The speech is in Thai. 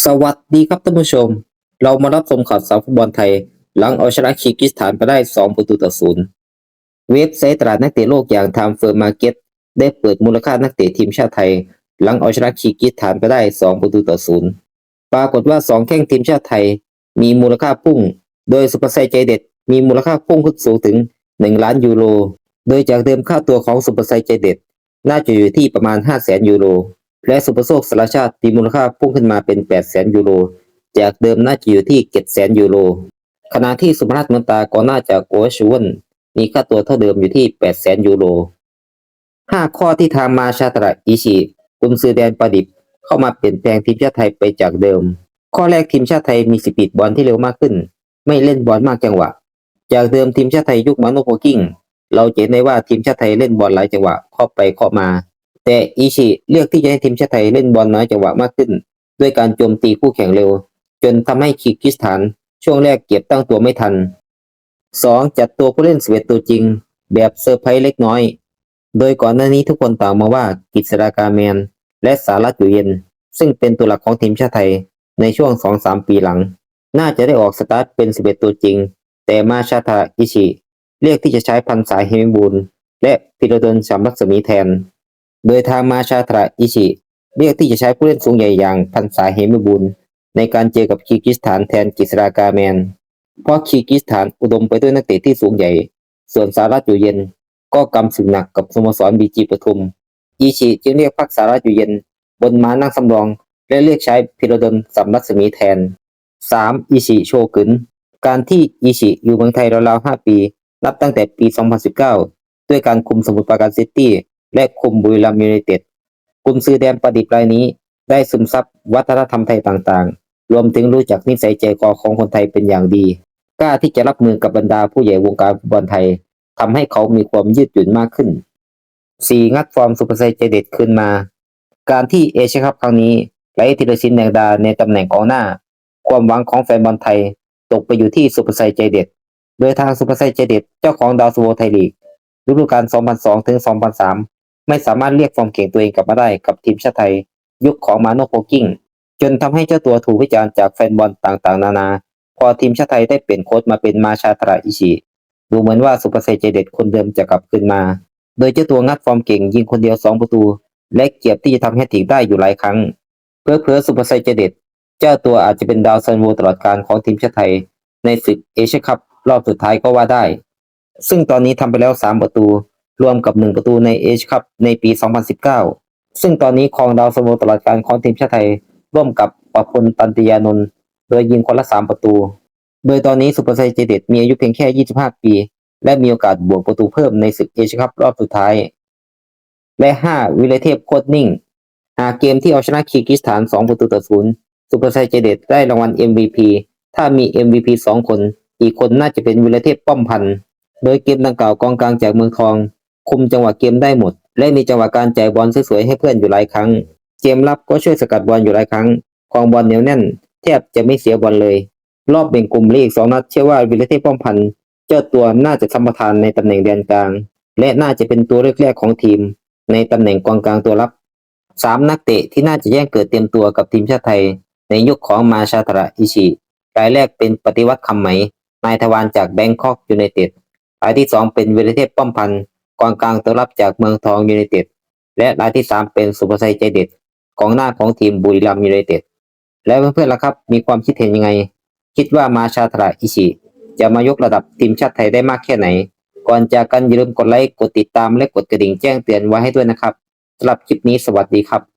สวัสดีครับท่านผู้ชม เรามารับชมข่าวสารฟุตบอลไทย หลังเอาชนะคีร์กิสถานไปได้ 2 ประตูต่อศูนย์เว็บไซต์ตลาดนักเตะโลกอย่าง Time Firm Market ได้เปิดมูลค่านักเตะทีมชาติไทย หลังเอาชนะคีร์กิสถานไปได้ 2 ประตูต่อศูนย์ปรากฏว่า 2 แข้งทีมชาติไทย มีมูลค่าพุ่ง โดยสุภาชัยใจเด็ด มีมูลค่าพุ่งขึ้นสูงถึง 1 ล้านยูโร โดยจากเดิมค่าตัวของสุภาชัยใจเด็ด น่าจะอยู่ที่ประมาณ 5 0 0 0 0 0ยูโร และสุปโชคสารชาติมีมูลค่าพุ่งขึ้นมาเป็น 8 0 0 0 0ยูโร จากเดิมน่าจะอยู่ที่ 7 0 0 0 0ยูโร ขณะที่สุพนัทเหมือนตากองหน้าจากโอชวนมีค่าตัวเท่าเดิมอยู่ที่ 8 0 0 0 0 0ยูโร 5 ข้อที่ทางมาชาตระอิชิกุนซือแดนประดิษฐ์เข้ามาเปลี่ยนแปลงทีมชาติไทยไปจากเดิม ข้อแรกทีมชาติไทยมีสปีดบอลที่เร็วมากขึ้น ไม่เล่นบอลมากจังหวะ จากเดิมทีมชาติไทยยุคมาโนโพกิ้ง เราเห็นได้ว่าทีมชาติไทยเล่นบอลหลายจังหวะเข้าไปเข้ามา แต่อิชิเลือกที่จะให้ทีมชาติไทยเล่นบอลน้อยจังหวะมากขึ้น ด้วยการโจมตีคู่แข่งเร็ว จนทำให้คีร์กิสถาน ช่วงแรกเก็บตั้งตัวไม่ทัน 2. จัดตัวผู้เล่นสเวตตัวจริง แบบเซอร์ไพรส์เล็กน้อย โดยก่อนหน้านี้ทุกคนต่างมาว่ากิษรากาแมน และสารัตอยู่เย็น ซึ่งเป็นตัวหลักของทีมชาติไทยในช่วง 2-3 ปีหลัง น่าจะได้ออกสตาร์ทเป็นสเวตตัวจริง แต่มาชาตาอิชิเรียกที่จะใช้พันสายเฮมิบูลและพิโรดลสามรักษมีแทน โดยทางมาชาตระอิชิเรียกที่จะใช้ผู้เล่นสูงใหญ่อย่างพันษาเฮมิบุญในการเจอกับคีร์กิสถานแทนกิสรากาแมน เพราะคีร์กิสถานอุดมไปด้วยนักเตะที่สูงใหญ่ ส่วนสารัตอยู่เย็น ก็กำศึกหนักกับสโมสรบีจีปทุม อิชิจึงเรียกพักสารัตอยู่เย็น บนม้านั่งสำรอง และเรียกใช้พิรดลสำรักษมีแทน 3. อิชิโชกึนการที่อิชิอยู่เมืองไทยราวๆ5ปี นับตั้งแต่ปี 2019 ด้วยการคุมสมุทรปราการซิตี้ และคุมบุรีรัมย์ยูไนเต็ดกลุ่มซื้อแดนประดิษฐ์รายนี้ ได้ซึมซับวัฒนธรรมไทยต่างๆ รวมถึงรู้จักนิสัยใจคอของคนไทยเป็นอย่างดี กล้าที่จะรับมือกับบรรดาผู้ใหญ่วงการฟุตบอลไทยทำให้เขามีความยืดหยุ่นมากขึ้น 4. งัดฟอร์มสุภาชัยใจเด็ดคืนมา การที่เอเชียคัพครั้งนี้ไร้ธีรศิลป์แดงดาในตำแหน่งกองหน้า ความหวังของแฟนบอลไทยตกไปอยู่ที่สุภาชัยใจเด็ด โดยทางสุภาชัยใจเด็ดเจ้าของดาวซัวไทยลีกฤดูกาล 2002 ถึง 2003 ไม่สามารถเรียกฟอร์มเก่งตัวเองกลับมาได้กับทีมชาติไทย ยุคของมาโนโพกิ้งจนทำให้เจ้าตัวถูกวิจารณ์จากแฟนบอลต่างๆ นานา พอทีมชาติไทยได้เปลี่ยนโค้ชมาเป็นมาชาตราอิชิดูเหมือนว่าสุภาชัยใจเด็ดคนเดิมจะกลับคืนมา โดยเจ้าตัวงัดฟอร์มเก่งยิงคนเดียว 2 ประตู และเกียบที่จะทำให้ถึงได้อยู่หลายครั้ง เพื่อเพื่อสุภาชัยใจเด็ดเจ้าตัวอาจจะเป็นดาวซันโวตลอดการของทีมชาติไทย ในศึกเอเชียคัพรอบสุดท้ายก็ว่าได้ ซึ่งตอนนี้ทำไปแล้ว 3 ประตู รวมกับ 1 ประตูในเอชคัพในปี 2019 ซึ่งตอนนี้ครองดาวซันโวตลอดการของทีมชาติไทย ร่วมกับประพลตันติยานนท์โดยยิงคนละ 3 ประตู โดยตอนนี้สุภาชัยใจเด็ดมีอายุเพียงแค่ 25 ปี และมีโอกาสบวกประตูเพิ่มในศึกเอชคัพรอบสุดท้าย และ 5 วิเลเทพโคตรนิ่ง หากเกมที่เอาชนะคีร์กิสถาน 2 ประตูต่อศูนย์สุภาชัยใจเด็ดได้รางวัล MVP ถ้ามี MVP 2 คน อีกคนน่าจะเป็นวิเลเทพป้อมพันธ์โดยเกมดังกล่าวกองกลางจากเมืองทอง คุมจังหวะเกมได้หมด และมีจังหวะการจ่ายบอลสวยๆให้เพื่อนอยู่หลายครั้ง เกมรับก็ช่วยสกัดบอลอยู่หลายครั้งครองบอลเหนียวแน่น แทบจะไม่เสียบอลเลย รอบแบ่งกลุ่มลีกสองนัดเชื่อว่าวิลเทพป้อมพันธ์เจ้าตัวน่าจะสัมปทานในตำแหน่งแดนกลาง และน่าจะเป็นตัวแรกๆของทีม ในตำแหน่งกองกลางตัวรับสามนักเตะที่น่าจะแย่งเกิดเตรียมตัวกับทีมชาติไทย ในยุคของมาชาตระอิชิรายแรกเป็นปฏิวัติคำไหม นายทวารจากแบงคอกยูไนเต็ดรายที่สองเป็นวิลเทพป้อมพันธ์ กองกลางตัวรับจากเมืองทองยูไนเต็ด และรายที่สามเป็นสุภาชัยใจเด็ดกองหน้าของทีมบุรีรัมย์ยูไนเต็ด และเพื่อนๆล่ะครับ มีความคิดเห็นยังไง คิดว่ามาชาตระอิชิ จะมายกระดับทีมชาติไทยได้มากแค่ไหน ก่อนจากกันอย่าลืมกดไลค์ กดติดตามและกดกระดิ่งแจ้งเตือนไว้ให้ด้วยนะครับสำหรับคลิปนี้สวัสดีครับ